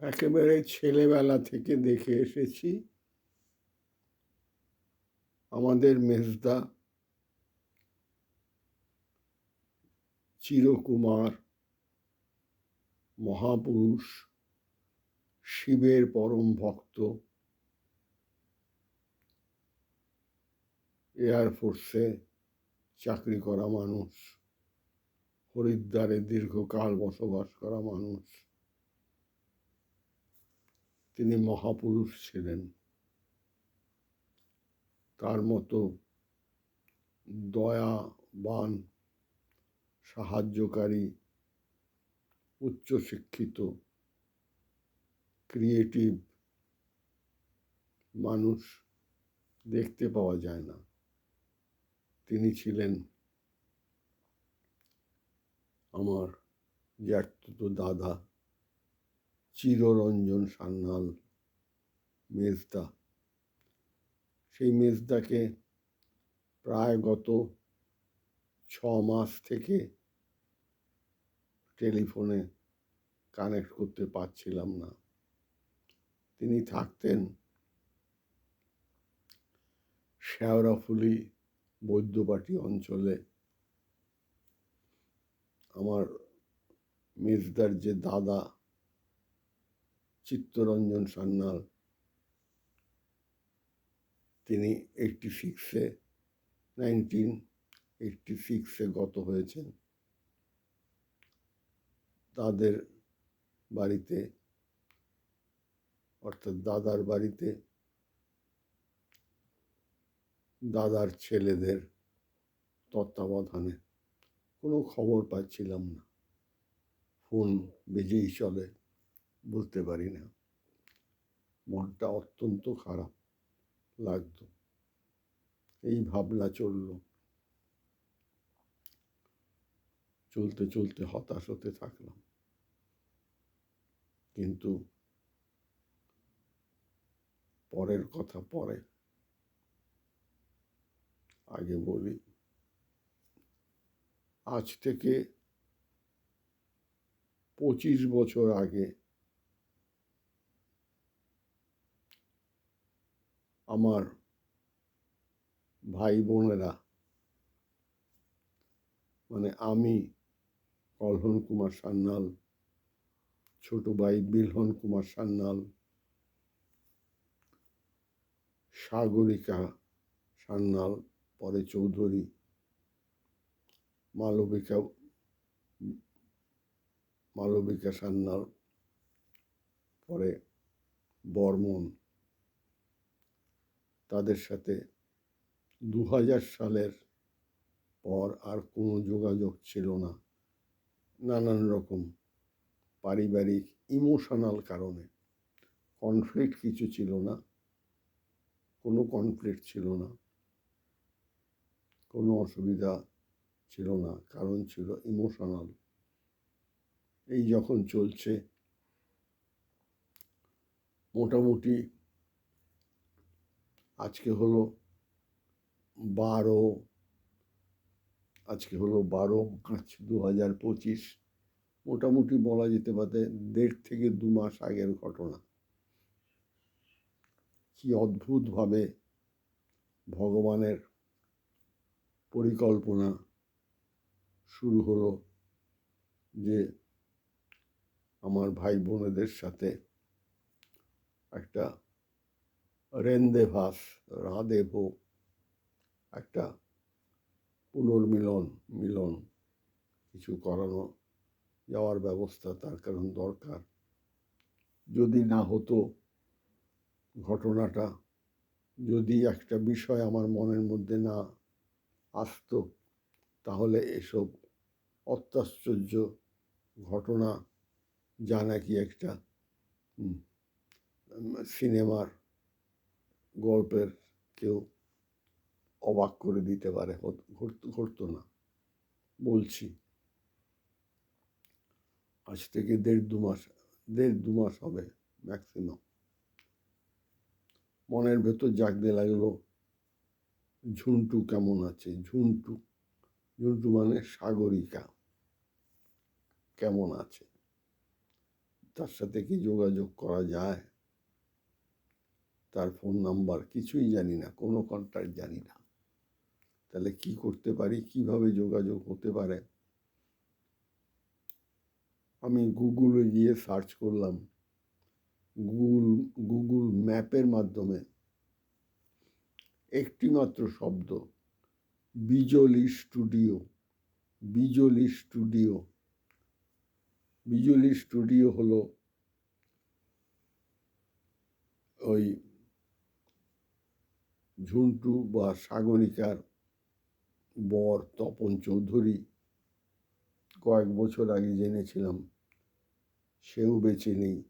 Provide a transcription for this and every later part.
একেবারে ছেলেবেলা থেকে দেখে এসেছি। আমাদের মেজদা চিরকুমার মহাপুরুষ, শিবের পরম ভক্ত এয়ারফোর্সে চাকরি করা মানুষ, হরিদ্বারে দীর্ঘকাল বসবাস করা মানুষ। তিনি মহাপুরুষ ছিলেন। তার মতো দয়াবান, সাহায্যকারী, উচ্চশিক্ষিত ক্রিয়েটিভ মানুষ দেখতে পাওয়া যায় না। তিনি ছিলেন আমার জ্যাঠতো দাদা। চিররঞ্জন সান্যাল মেজদা। সেই মেজদাকে প্রায় গত ছ মাস থেকে টেলিফোনে কানেক্ট করতে পারছিলাম না। তিনি থাকতেন শেওড়াফুলি বৈদ্যবাটি অঞ্চলে। আমার মেজদার যে দাদা চিত্তরঞ্জন সান্যাল। তিনি এইটটি সিক্সে নাইনটিন এইটটি সিক্সে গত হয়েছেন। তাদের বাড়িতে, অর্থাৎ দাদার বাড়িতে, দাদার ছেলেদের তত্ত্বাবধানে। কোনো খবর পাচ্ছিলাম না। ফোন বেজেই চলে। বলতে পারি না। মনটা অত্যন্ত খারাপ লাগতো। এই ভাবনা চলল। চলতে চলতে হতাশ হতে থাকলাম। কিন্তু পরের কথা পরে। আগে বলি, আজ থেকে পঁচিশ বছর আগে আমার ভাই বোনেরা মানে আমি কলহন কুমার সান্যাল, ছোট ভাই বিলহন কুমার সান্যাল, সাগরিকা সান্যাল, পরে চৌধুরী, মালবিকা মালবিকা সান্যাল, পরে বর্মন তাদের সাথে দু হাজার সালের পর আর কোনো যোগাযোগ ছিল না। নানান রকম পারিবারিক, ইমোশনাল কারণে কনফ্লিক্ট কিছু ছিল না, কোনো কনফ্লিক্ট ছিল না, কোনো অসুবিধা ছিল না, কারণ ছিল ইমোশনাল। এই যখন চলছে, মোটামুটি আজকে হলো বারো, আজকে হলো বারো পাঁচ দু হাজার পঁচিশ। মোটামুটি বলা যেতে পারে দেড় থেকে দু মাস আগের ঘটনা। কি অদ্ভুতভাবে ভগবানের পরিকল্পনা শুরু হলো যে আমার ভাই বোনেদের সাথে একটা রেন্দেভাস রাধেভ একটা পুনর্মিলন, মিলন কিছু করানো, যাওয়ার ব্যবস্থা তার কারণ দরকার। যদি না হতো ঘটনাটা, যদি একটা বিষয় আমার মনের মধ্যে না আসতো, তাহলে এসব অত্যাশ্চর্য ঘটনা যা নাকি একটা সিনেমার গল্পের কেউ অবাক করে দিতে পারে ঘটতো না। বলছি, আজ থেকে দেড় দু মাস, দেড় দু মাস হবে ম্যাক্সিমাম মনের ভেতর জাগতে লাগল, ঝুন্টু কেমন আছে? ঝুন্টু ঝুন্টু মানে সাগরিকা। কেমন আছে? তার সাথে কি যোগাযোগ করা যায়? তার ফোন নাম্বার কিছুই জানি না, কোনো কন্ট্যাক্ট জানি না। তাহলে কি করতে পারি, কীভাবে যোগাযোগ হতে পারে? আমি গুগলে গিয়ে সার্চ করলাম। গুগল গুগল ম্যাপের মাধ্যমে একটিমাত্র শব্দ Bijli studio Bijli studio Bijli studio হলো ওই ঝুন্টু বা সাগরিকার বর তপন চৌধুরী কয়েক বছর আগে জেনেছিলাম, সেও বেঁচে নেই।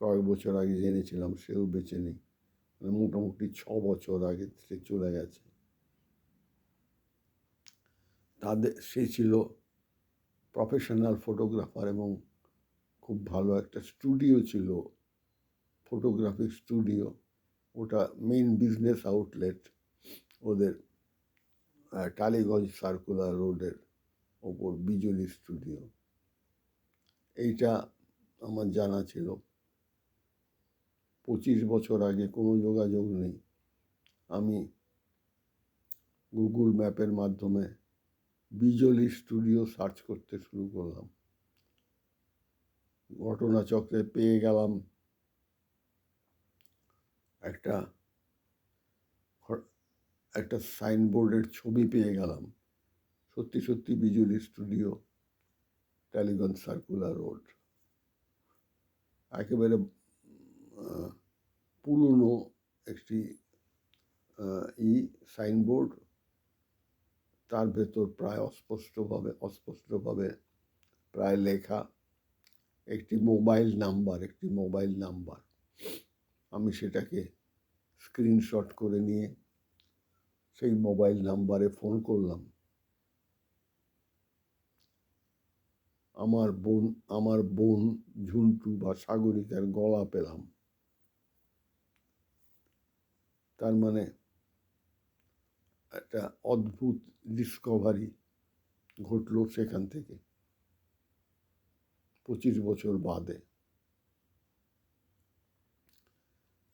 কয়েক বছর আগে জেনেছিলাম, সেও বেঁচে নেই। মানে মোটামুটি ছ বছর আগে সে চলে গেছে। তাদের, সে ছিল প্রফেশনাল ফটোগ্রাফার এবং খুব ভালো একটা স্টুডিও ছিল ফটোগ্রাফি স্টুডিও ওটা মেইন বিজনেস আউটলেট ওদের টালিগঞ্জ সার্কুলার রোডের ওপর বিজলি স্টুডিও এইটা আমার জানা ছিল। পঁচিশ বছর আগে কোনো যোগাযোগ নেই। আমি গুগল ম্যাপের মাধ্যমে বিজলি স্টুডিও সার্চ করতে শুরু করলাম। ঘটনাচক্রে পেয়ে গেলাম একটা একটা সাইনবোর্ডের ছবি পেয়ে গেলাম। সত্যি সত্যি Bijli studio, Tollygunge circular road. একেবারে পুরনো একটি ই সাইনবোর্ড। তার ভেতর প্রায় অস্পষ্টভাবে অস্পষ্টভাবে প্রায় লেখা, একটি মোবাইল নাম্বার, একটি মোবাইল নাম্বার। আমি সেটাকে স্ক্রিনশট করে নিয়ে সেই মোবাইল নাম্বারে ফোন করলাম। আমার বোন আমার বোন ঝুন্টু বা সাগরিকার গলা পেলাম। তার মানে একটা অদ্ভুত ডিসকভারি ঘটলো সেখান থেকে। পঁচিশ বছর বাদে।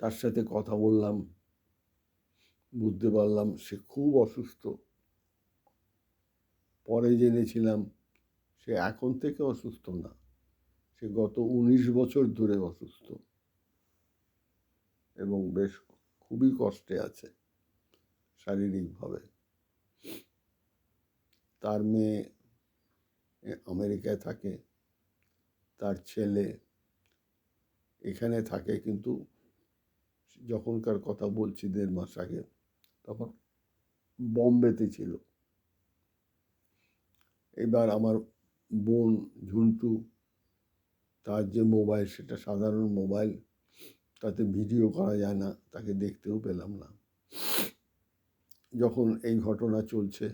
তার সাথে কথা বললাম, বুঝতে পারলাম সে খুব অসুস্থ। পরে জেনেছিলাম সে এখন থেকে অসুস্থ না, সে গত উনিশ বছর ধরে অসুস্থ এবং বেশ খুবই কষ্টে আছে শারীরিকভাবে। তার মেয়ে আমেরিকায় থাকে, তার ছেলে এখানে থাকে কিন্তু যখনকার কথা বলছি দেড় মাস আগে, তখন বম্বেতে ছিল। এবার আমার বোন ঝুন্টু, তার যে মোবাইল, সেটা সাধারণ মোবাইল, তাতে ভিডিও করা যায় না, তাকে দেখতেও পেলাম না। যখন এই ঘটনা চলছে,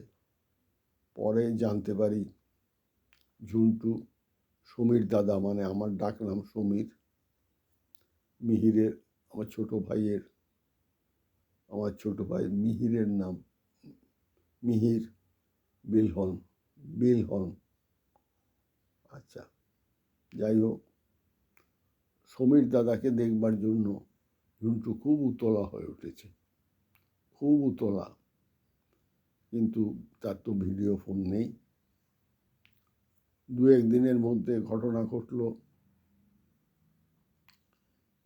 পরে জানতে পারি ঝুন্টু সমীর দাদা মানে আমার ডাক নাম সমীর, মিহিরের আমার ছোট ভাইয়ের, আমার ছোট ভাই মিহিরের নাম, মিহির বিলহন বিলহন। আচ্ছা যাই হোক, সমীর দাদাকে দেখবার জন্য ঝুন্টু খুব উতলা হয়ে উঠেছে, খুব উতলা। কিন্তু তার তো ভিডিও ফোন নেই। দু একদিনের মধ্যে ঘটনা ঘটলো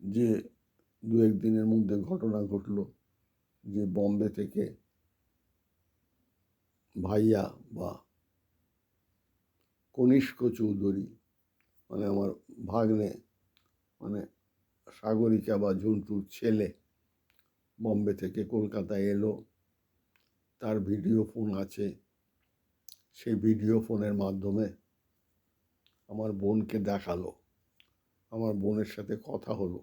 যে দু একদিনের মধ্যে ঘটনা ঘটলো যে বম্বে থেকে ভাইয়া বা কনিষ্ক চৌধুরী মানে আমার ভাগ্নে মানে সাগরিকা বা ঝুন্টুর ছেলে বম্বে থেকে কলকাতায় এলো। তার ভিডিও ফোন আছে। সেই ভিডিও ফোনের মাধ্যমে আমার বোনকে দেখাল। আমার বোনের সাথে কথা হলো।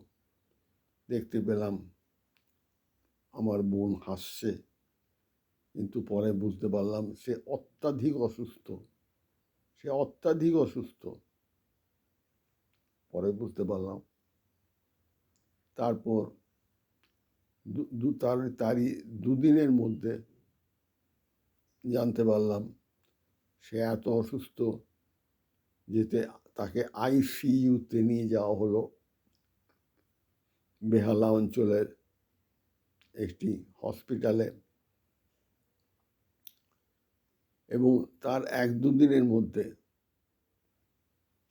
দেখতে পেলাম। আমার বোন হাসছে, কিন্তু পরে বুঝতে পারলাম সে অত্যাধিক অসুস্থ। সে অত্যাধিক অসুস্থ। পরে বুঝতে পারলাম। তারপর দু- তার, তারই দুদিনের মধ্যে জানতে পারলাম সে এত অসুস্থ, যেতে তাকে আইসিইউতে নিয়ে যাওয়া হলো। বেহালা অঞ্চলের একটি হসপিটালে এবং তার এক দুদিনের মধ্যে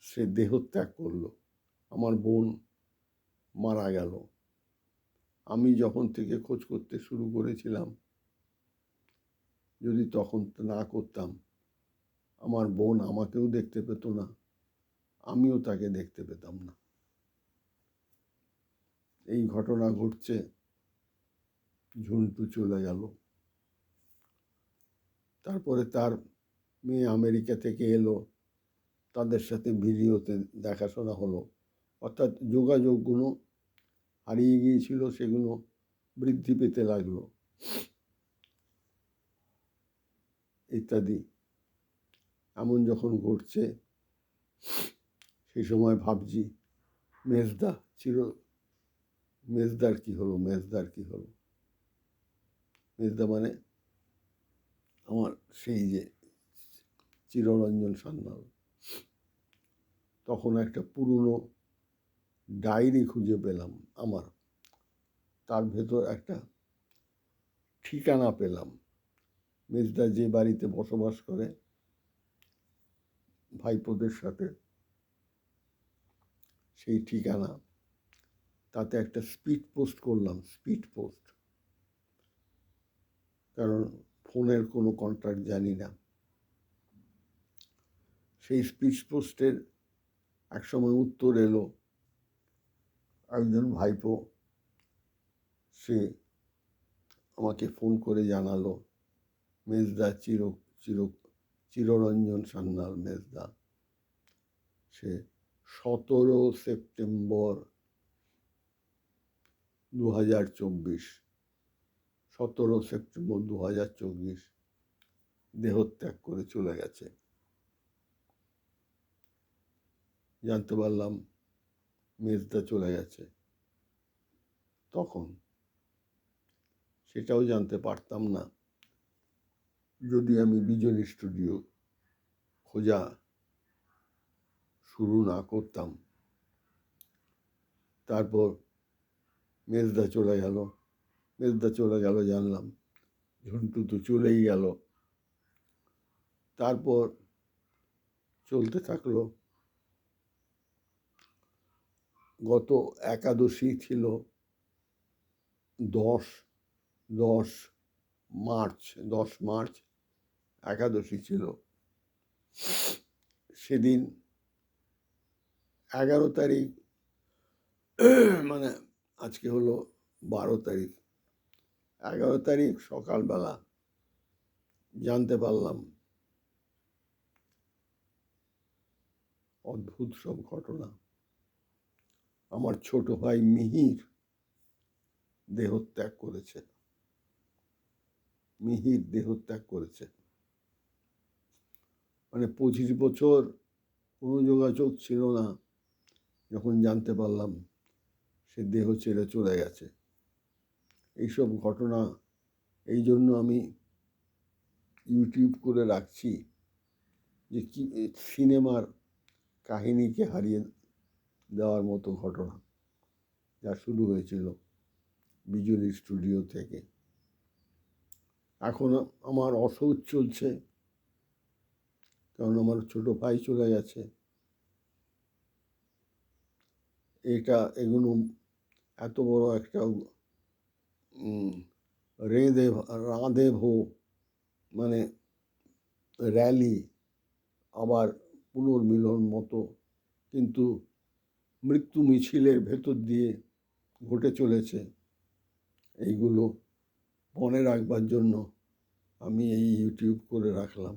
সে দেহত্যাগ করল। আমার বোন মারা গেল। আমি যখন থেকে খোঁজ করতে শুরু করেছিলাম, যদি তখন না করতাম, আমার বোন আমাকেও দেখতে পেত না, আমিও তাকে দেখতে পেতাম না। এই ঘটনা ঘটছে, ঝুন্টু চলে গেল। তারপরে তার মেয়ে আমেরিকা থেকে এলো, তাদের সাথে ভিডিওতে দেখাশোনা হলো। অর্থাৎ যোগাযোগগুলো হারিয়ে গিয়েছিল, সেগুলো বৃদ্ধি পেতে লাগল। ইত্যাদি। এমন যখন ঘটছে সেই সময় ভাবছি, মেজদা চির মেজদার কি হলো, মেজদার কি হলো? মেজদা মানে আমার সেই যে চিররঞ্জন সান্যাল। তখন একটা পুরনো ডায়েরি খুঁজে পেলাম আমার। তার ভেতর একটা ঠিকানা পেলাম। মেজদা যে বাড়িতে বসবাস করে ভাইপোদের সাথে, সেই ঠিকানা তাতে একটা স্পিড পোস্ট করলাম স্পিড পোস্ট কারণ ফোনের কোনো কন্ট্যাক্ট জানি না। সেই স্পিড পোস্টের একসময় উত্তর এলো একজন ভাইপো। সে আমাকে ফোন করে জানালো, মেজদা চির চির, চিররঞ্জন সান্যাল, মেজদা। সে সতেরো সেপ্টেম্বর দু হাজার চব্বিশ। সতেরো সেপ্টেম্বর দু হাজার চব্বিশ। দেহত্যাগ করে চলে গেছে। জানতে পারলাম মেজদা চলে গেছে। তখন সেটাও জানতে পারতাম না। যদি আমি বিজলি স্টুডিও খোঁজা শুরু না করতাম, তারপর মেজদা চলে গেল। মেজদা চলে গেল জানলাম। ঝন্টু তো চলেই গেল। তারপর চলতে থাকল। গত একাদশী ছিল দশ দশ মার্চ দশ মার্চ একাদশী ছিল। সেদিন এগারো তারিখ মানে আজকে হলো বারো তারিখ। এগারো তারিখ সকালবেলা জানতে পারলাম অদ্ভুত সব ঘটনা। আমার ছোট ভাই মিহির দেহত্যাগ করেছে। মিহির দেহত্যাগ করেছে। মানে পঁচিশ বছর কোনো যোগাযোগ ছিল না, যখন জানতে পারলাম সে দেহ ছেড়ে চলে গেছে। এইসব ঘটনা এই জন্য আমি ইউটিউব করে রাখছি যে কি সিনেমার কাহিনীকে হারিয়ে দেওয়ার মতো ঘটনা যা শুরু হয়েছিল বিজুলি স্টুডিও থেকে। এখন আমার অসৌচ চলছে, কারণ আমার ছোট ভাই চলে গেছে। এটা এগুলো এত বড় একটা রেঁধে, রাঁধে ভো মানে র্যালি আবার পুনর্মিলন মতো, কিন্তু মৃত্যু মিছিলের ভেতর দিয়ে ঘটে চলেছে। এইগুলো মনে রাখবার জন্য আমি এই ইউটিউব করে রাখলাম।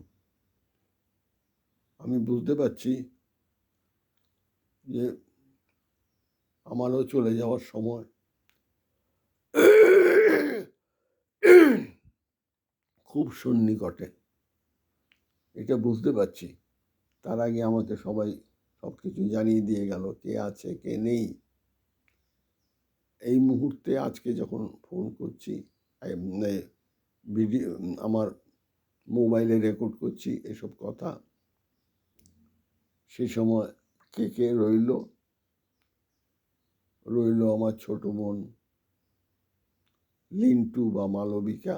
আমি বুঝতে পারছি যে আমারও চলে যাওয়ার সময়। খুব সন্নিকটে। এটা বুঝতে পারছি। তার আগে আমাকে সবাই সব কিছু জানিয়ে দিয়ে গেল কে আছে, কে নেই। এই মুহূর্তে আজকে যখন ফোন করছি ভিডিও আমার মোবাইলে রেকর্ড করছি এসব কথা, সে সময় কে কে রইল রইল আমার ছোট বোন, লিন্টু বা মালবিকা।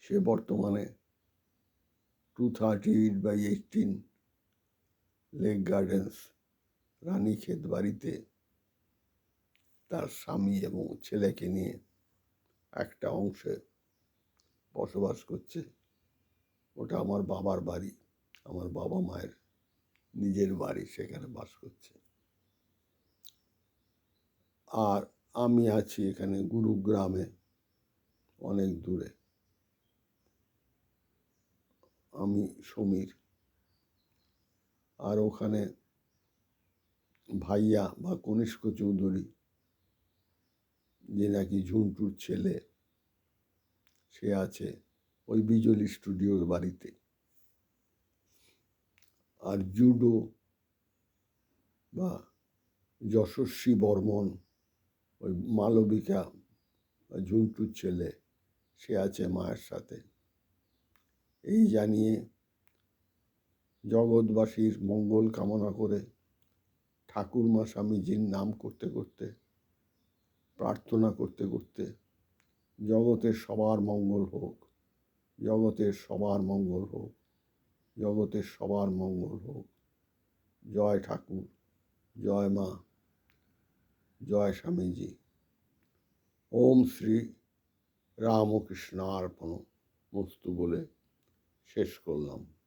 সে বর্তমানে two thirty eight by eighteen lake gardens, Ranikhet বাড়িতে তার স্বামী এবং ছেলেকে নিয়ে একটা অংশে বসবাস করছে। ওটা আমার বাবার বাড়ি, আমার বাবা মায়ের নিজের বাড়ি সেখানে বাস করছে। আর আমি আছি এখানে গুরুগ্রামে, অনেক দূরে। আমি সমীর। আর ওখানে ভাইয়া বা কনিষ্ক চৌধুরী, যে নাকি ঝুন্টুর ছেলে, সে আছে ওই বিজলি স্টুডিওর বাড়িতে। আর জুডো বা যশস্বী বর্মন, ওই মালবিকা ঝুন্টুর ছেলে, সে আছে মায়ের সাথে। এই জানিয়ে জগৎবাসীর মঙ্গল কামনা করে ঠাকুরমা স্বামীজির নাম করতে করতে, প্রার্থনা করতে করতে জগতের সবার মঙ্গল হোক, জগতের সবার মঙ্গল হোক। জগতের সবার মঙ্গল হোক। জয় ঠাকুর, জয় মা, জয় স্বামীজি। ওম শ্রী রামকৃষ্ণ রামকৃষ্ণার্পণ মস্তু বলে শেষ করলাম।